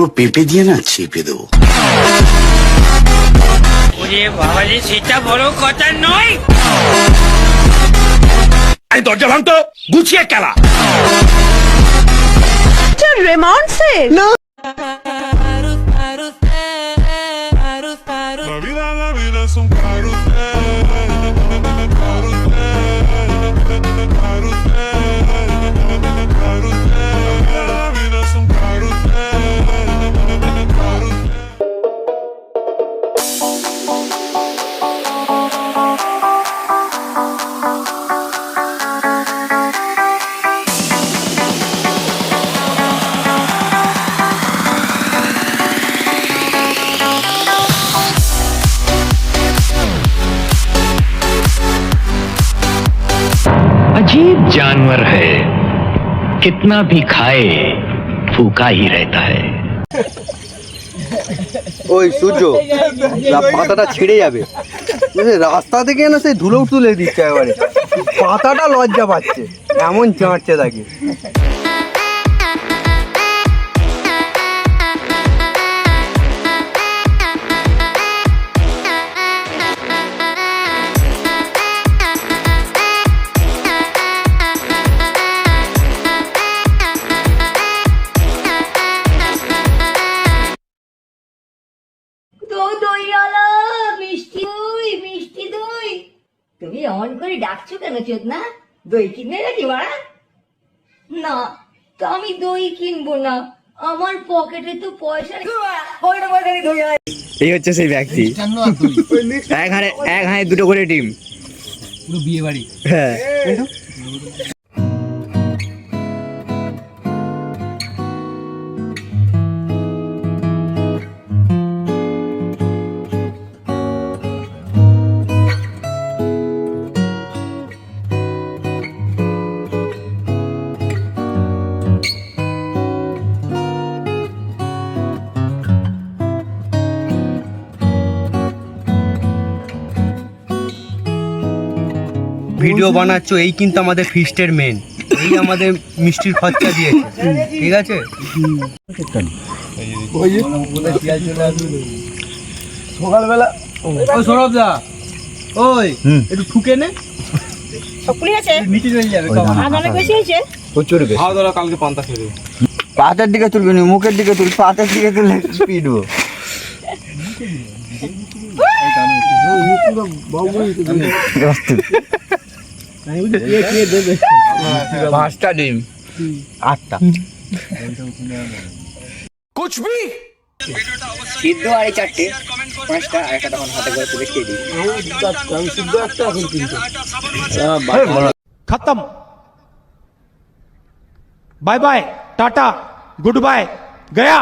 পুরো পেঁপে দিয়ে না চেপে দেবো। ওরে বাবা রে সেটা বড় কথা নয়। আমি দরজা ভাঙতো গুছিয়ে খেলা। রেমন্ডসের अजीब जानवर है कितना भी खाए फूका ही रहता है ওই সূর্য রা- পাতাটা ছিঁড়ে যাবে বুঝলি, রাস্তা থেকে না সেই ধুলো তুলে দিচ্ছে একেবারে পাতাটা লজ্জা পাচ্ছে এমন চাঁটছে তাকে তুমি অমন করে ডাকছো কেন চোদ না দই কিনবে নাকি বাড়া না তো আমি দই কিনবো না। আমার পকেটে তো পয়সা নেই। বাড়া, পকেটে পয়সা নেই দই এই হচ্ছে সেই ব্যক্তি। এক হাড়ে এক হাড়ে দুটো করে ডিম। পুরো বিয়ে বাড়ি হ্যাঁ ভিডিও বানাচ্ছ এই কিন্তু আমাদের ফিস্টের মেন এই আমাদের মিষ্টির খরচা দিয়েছে। ঠিক আছে? সকালবেলা ওই সৌরভ দা ওই একটু ঠুকে নে। পাতের দিকে তুলবি না মুখের দিকে তুল পাতের দিকে তুলে পিটবো পাঁচটা ডিম। আটটা। কুছ ভি সিদ্ধ আর এই চারটে পাঁচটা আর একটা তখন হাতে করে তুলে খেয়ে দিই। সিদ্ধ একটা এখন তিনটে খতম bye bye tata good bye Gaya